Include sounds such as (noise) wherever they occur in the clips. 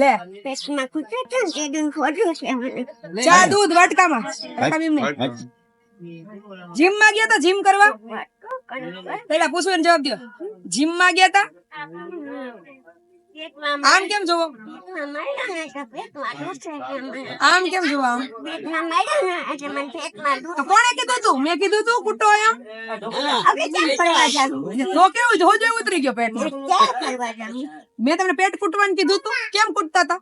લે. પેટમાં કૂતરો છે ને તે દૂધ ખોટું છે મને. ચા દૂધ વાટકામાં. વાટકા જીમમાં ગયા તા જીમ કરવા? પેલા પૂછવું ને જવાબ દો જીમમાં ગયા તા? આમ કેમ જોવો? આમ કેમ જોવો આમ? કોણે કીધું તું? મેં કીધું તું કુટો તો કેવું ઉતરી ગયો પેટ તમને પેટ કૂટવાનું કીધું તું? કેમ કૂટતા હતા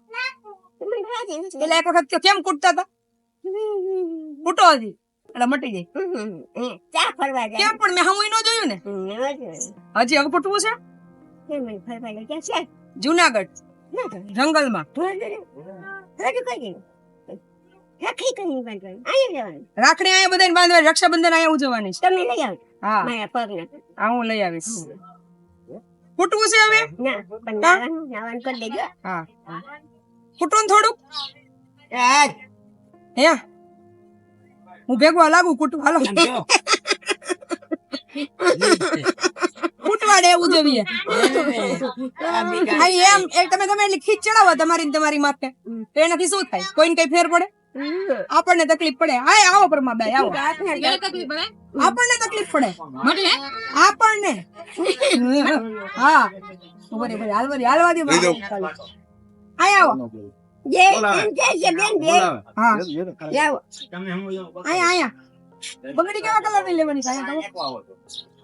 એટલે એક વખત કેમ કૂટતા હતા કૂટો હજી. એટલે મટી જાય ફરવા જાવું કેમ પણ મેં હું ન જોયું ને? જોયું. હજી હવે કૂટવું છે? ફરવા લઈ ક્યાં છે? જુનાગઢ જંગલમાં. બાંધવાની. અહીંયા જવાનું. રાખડી અહીંયા બધાને બાંધવાની રક્ષાબંધન અહીંયા ઉજવવાની છે. તમે લઈ આવો હા મારા પગના. આ હું લઈ આવીશ. ફૂટવું છે હવે? ના પણ નાવાનું નાવાનું કરી દેજો હા? ફૂટું થોડુંક હે હું ભેગવા લાગુ. કૂટવા હાલો કૂટવા દે જોઈએ હા એમ એક તમે તમે એટલી ખીચ ચડાવો તમારી તમારી માથે. તો એનાથી શું થાય? કોઈને કઈ ફેર પડે? આપણને તકલીફ પડે. હા આવો પરમાબાઈ આવો. આપણને તકલીફ પડે. આપણને. હા. ઉભરી ઉભરી હાલવા દે હાલવા દે આય આવો. જે બેન બે હા. લાવો આયા આયા. બગડી કેવા કલરની લેવાની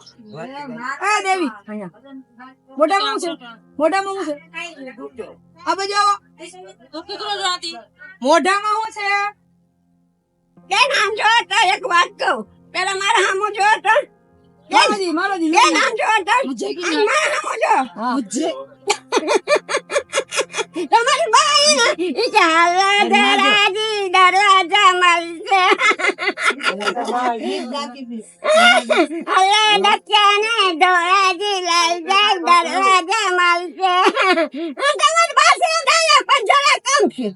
આયા દેવી. અહીંયા. મોઢામાં હું છે? મોઢામાં શું છે? આ બાજુ આવો. મોઢામાં હું છે? બેન આમ જો તો એક વાત કહું. પેલા મારા હામું જો તો. મારોજી મારોજી બેન આમ જો તો. મારા હામું જો. તમારી બાઈ ને ઈ કે હાલા દરાજી દરવાજા મળશે હાલે ડક્યા ને દોરાજી લઈ જાય દરવાજા મળશે તમારી પાસે ઉઠાડે પણ જરા કમ છે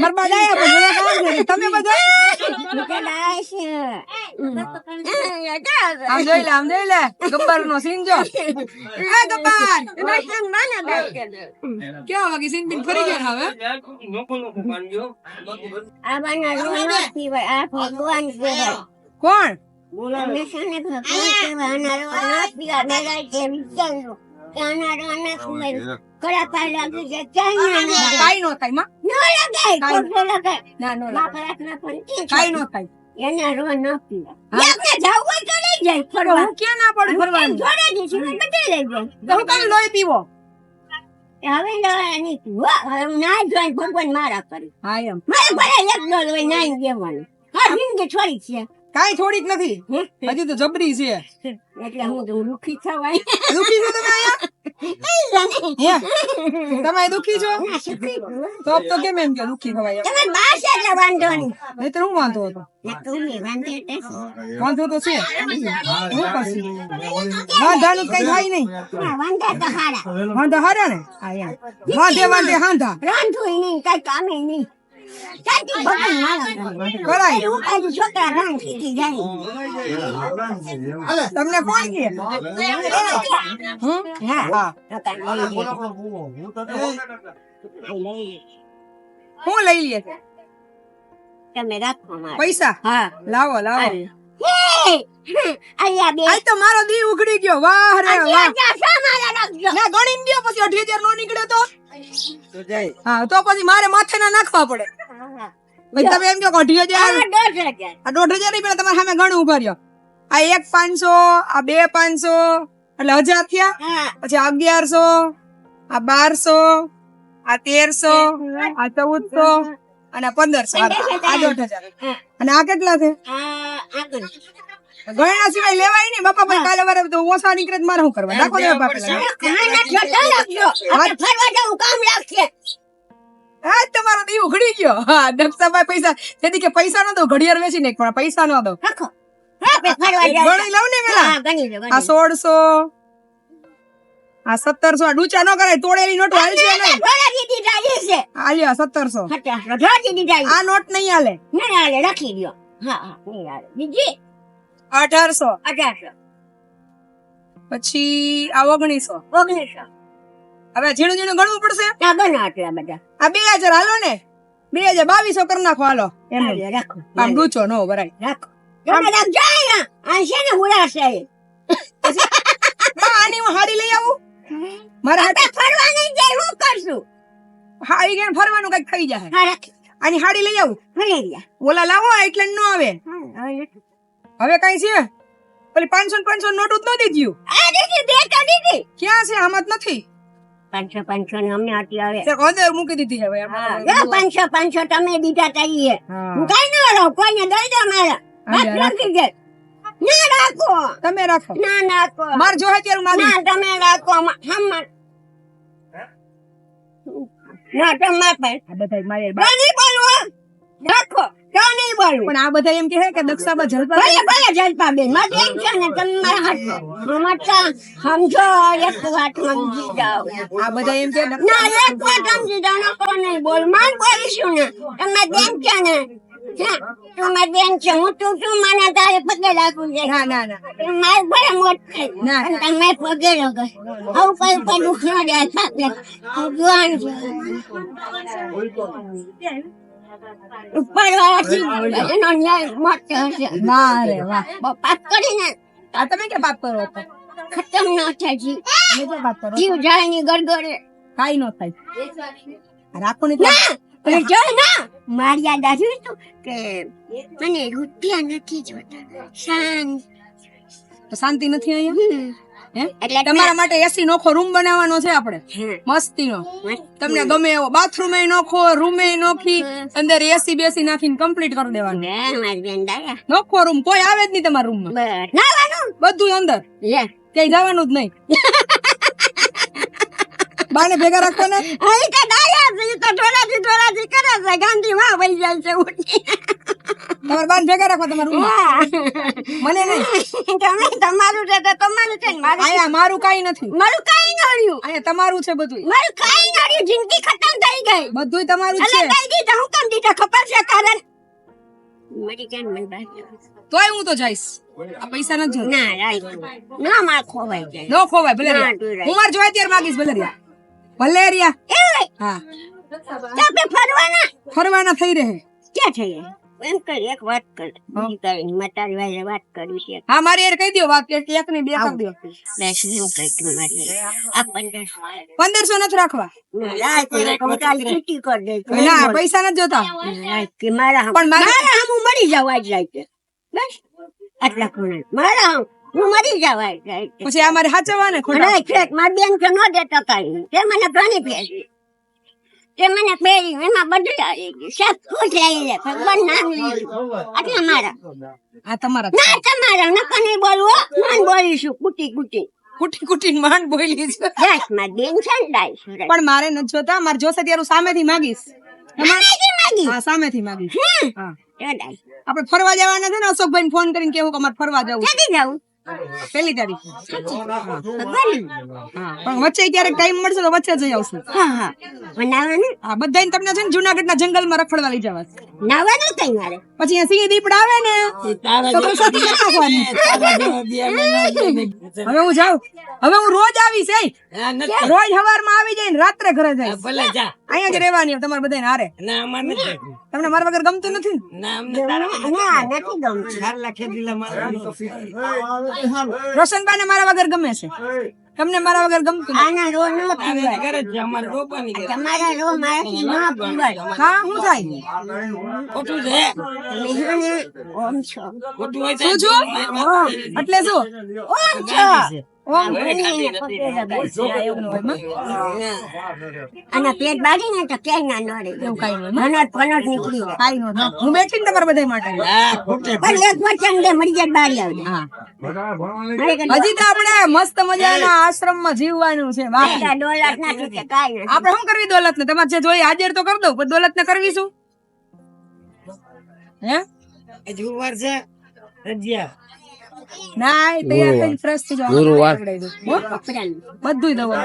મારા બા ડાયા પણ જરા કામ છે તમે બધા આમ જોઈ લે આમ જોઈ લે ગબ્બર નો સીન જો એ ગબ્બર કેવા વાગી સીન બિન ફરી ગયા હવે ભગવાન કહેવાય કોણ તમે છે ને ભગવાન કહેવાય અનારો ન પીવા મેળા છે? વિચારજો કે અનારો ન પીવાય કડા પાય લાગી જાય ક્યાંય ના લાગે. કાઈ નો થાયમાં મા છે. નો થાય એના રો ન પીવા લઈ જાય તો ફરવા પીવો? હવે ના જોઈ ભગવાન મારા કરી. હા મારે ભલે એક ડોલ હોય નાઈ દેવાનું. હા જિંદગી થોડી છે. કાઈ થોડીક નથી? હજી તો જબરી છે. એટલે હું તો દુખી થવાય દુખી છો તમે અહીંયા? તમે દુખી છો? તો તો કેમ એમ કે દુખી થવાય? તમે છે એટલે વાંધો નહીં. નહીંતર હું વાંધો હતો? તું વાંધો તો છે. હું કરશું વાંધાનું કઈ થાય નહીં. વાંધા તો હારા. વાંધા હારા ને? વાંધે વાંધે હાંધા. રાંધું નહીં કઈ કામે નહીં. હું. કાંઈ છોકરા રાંધ શીખી જાય તમને કોણ કે હમ? હા તો કાંઈ લઈ લે. તમે રાખો પૈસા હા લાવો લાવો તો મારો દી ઉઘડી ગયો. વાહ રે વાહ. ના ગણી ગયો પછી અઢી હજાર નો નીકળ્યો તો? હા તો પછી મારે માથે ના નાખવા પડે. તમે એમ કહો અઢી હજાર આ દોઢ હજાર. નહીં પેલા તમારે સામે ઘણું ઊભા રહ્યો. આ એક પાંચસો આ બે પાંચસો એટલે હજાર થયા. પછી અગિયારસો આ બારસો આ તેરસો આ ચૌદસો અને પંદરસો. આ દોઢ હજાર. અને આ કેટલા છે ગણ્યા સિવાય લેવાય નહીં. બાપા પણ કાલે વારે તો ઓછા નીકળે મારે શું કરવા નાખો દેવા ફરવા જવું કામ લાગશે. હા તમારો દીવ ઉઘડી ગયો. હા દક્ષાભાઈ પૈસા તેથી કે પૈસા નો દો ઘડિયાળ વેચી નાખ પણ પૈસા નો દો. ગણી લઉં ને પેલા? આ સોળસો. આ સત્તરસો આ ડૂચા નો કરાય તોડેલી નોટ હાલશે નહીં. હાલ્યો સત્તરસો. આ નોટ નહીં હાલે. નહીં હાલે રાખી દો હા હા નહીં હાલે. બીજી? અઢારસો. અઢારસો. પછી આ ઓગણીસો. ઓગણીસો. હવે ઝીણું ઝીણું ગણવું પડશે? આ બનો આટલા બધા. આ બે હજાર હાલો ને. બે હજાર બાવીસો કરી નાખો હાલો. એમ રાખો. આમ ડૂચો નો ભરાય. રાખો. તમે રાખજો અહીંયા. આ છે ને ઉડાશે આની હું હાડી લઈ આવું. મારા હાથે આપણે ફરવા હું કરશું? હાડી ગયા ફરવાનું કંઈક થઈ જાય આની હાડી લઈ આવું. ફરી ઓલા લાવો એટલે ન આવે. હવે કઈ છે? પેલી પાંચસો પાંચસો નોટ જ ન દીધું. ક્યાં છે? આમાં જ નથી. પાંચસો પાંચસો ને અમને હતી આવે મૂકી દીધી હવે પાંચસો પાંચસો તમે દીધા તઈએ હા. હું કઈ ન રહું કોઈને દઈ દો મારા. રાખી દે ના રાખો. તમે રાખો. ના રાખો. માર જો અત્યારે માગી ના તમે રાખો. હમ ના તમે પણ આ બધા મારે બોલવું રાખો નહીં બોલું પણ આ બધા એમ કે કે દક્ષાબા જલપા ભલે ભલે જલપા બેન મારે એમ છે ને તમે હાથ મમતા સમજો એક વાત સમજી જાઓ. આ બધા એમ કે ના એક વાત સમજી જાઓ કો નહીં બોલ માન બોલીશું ને. તમે બેન છે ને હા, તું બેન છે હું તું તું મને તારે પગે લાગુ છે? ના ના ના. મારે ભલે મોટ થઈ. ના. તમે પગે લગો. આવું કઈ ઉપર દુઃખ ન જાય થાકે ભગવાન છે. ઉપર વાળાથી એનો ન્યાય મોટો હશે વાહ રે વાહ. પાપ કરીને આ તમે કે પાપ કરો તો ખતમ ન થાય જી. તમે તો પાપ કરો જીવ જાય ની ગરગરે કાઈ ન થાય. રાખો ને પણ જો ના. મારી યાદ આવ્યું તું કે મને રૂપિયા નથી જોતા. શાંત. શાંતિ નથી અહીંયા? એટલે તમારા માટે એસી નોખો રૂમ બનાવવાનો છે આપણે. મસ્તીનો. તમને ગમે એવો બાથરૂમ નોખો રૂમે નોખી અંદર એસી બેસી નાખીને કમ્પ્લીટ કરી દેવાનું. નોખો રૂમ કોઈ આવે જ નહીં તમારા રૂમમાં બધું અંદર. ક્યાંય જવાનું જ નહીં. (laughs) બાને ભેગા રાખવાના? અહીં તો દાયા છે ઈ તો ઢોરાથી ઢોરાથી કરે છે. ગાંધી માં વહી જાય છે ઉઠી. તમારા બાને ભેગા રાખવા તમારા રૂમમાં હા. મને નહીં. તમે તમારું છે તો તમારું છે ને મારું અહીંયા મારું કાઈ નથી. મારું કાઈ ન રહ્યું. અહીંયા તમારું છે બધું મારું કાઈ ન રહ્યું. જિંદગી ખતમ થઈ ગઈ. બધું તમારું અલે છે. દઈ દીધા હું કેમ દીધા? ખબર છે કારણ મરી ગયા ને મને બાકી. તોય હું તો જઈશ. આ પૈસા નથી જોતા. ના રાઈ ના. માર ખોવાઈ જાય. નો ખોવાય ભલે ના, રહ્યા. તું રાખ. હું માર જોઈ ત્યારે માગીશ ભલે રહ્યા ભલે રહ્યા એ હા. તો આપણે ફરવાના? ફરવાના થઈ રહે. ક્યાં થઈ એમ કર એક વાત કર. બીજી કઈ મેં તારી વારે વાત કરી છે. હા મારી યાર કહી દો વાત એક એક ની બે કરી દો બેસ એમ કર તું મારી આ પંદર પંદરસો નથી રાખવા. ના, રાત ને હું કાલ છૂટી કરી દઈશ. ના પૈસા નથી જોતા. કે મારા પણ મારા હું મરી જાવ જ રાતે. બસ. આટલા ખૂણે મારા હું મરી જવા જ પછી આ મારે સાચવવા ને ખોટા મારી બેન કે ન દેતા કાંઈ. તે મને ઘણી પહેરી તે મને પહેરી એમાં બધું આવી સબ ખુશ રહી રે ભગવાન નામ લીધું. આટલા મારા. આ તમારા ના તમારા નકર નહીં બોલવો મન બોલીશું કુટી કુટી. કુટી કુટી માંડ બોલી છે. યસ મારી બેન છે ને પણ મારે નથી જોતા મારે જોશે ત્યારે સામેથી માગીશ. સામેથી માંગી હા સામેથી માંગી હા. આપણે ફરવા જવાના છે ને અશોકભાઈ ફોન કરીને કેવું કે અમારે ફરવા જવું ક્યાં ક્યાંથી પહેલી તારીખ પણ વચ્ચે ક્યારેક ટાઈમ મળશે તો વચ્ચે જઈ આવશું હા હા બનાવવાનું હા બધાને તમને છે ને જુનાગઢના જંગલમાં રખડવા લઈ જવા નાવાનું કઈ મારે પછી સિંહ દીપડા આવે ને. હવે હું જાઉં હવે હું રોજ આવીશ રોજ રોજ સવારમાં આવી જાય ને રાત્રે ઘરે જાય અહીંયા જ રહેવાની તમારે બધાને હારે ના અમાર નથી જતું. તમને મારા વગર ગમતું નથી? ને? ના મારા વગર. ગમે છે. તમને મારા વગર ગમતું હા શું થાય. ખોટું છે. એટલે શું? ન માં. તો ક્યાંય ના નડે. એવું કાંઈ ન હોયમાં. ભનોટ ભનોટ નીકળી જાય કાંઈ ન થાય. હું બેઠી તમારા બધા માટે? પણ એક વચન દે મરી જાય બારી આવજે. હા. મારે કઈ હજી તો આપણે મસ્ત મજાના આશ્રમમાં જીવવાનું છે નથી. આપણે શું કરવી દોલત ને તમારે જે જોઈએ હાજર તો કરી દઉં પણ દોલત ને કરવી શું હે જુવાર છે રજિયા. ના એ તૈયાર થઈને ફ્રેશ થઈ જાવ ગુરુવાર. હો? કપડાનું. બધું દવા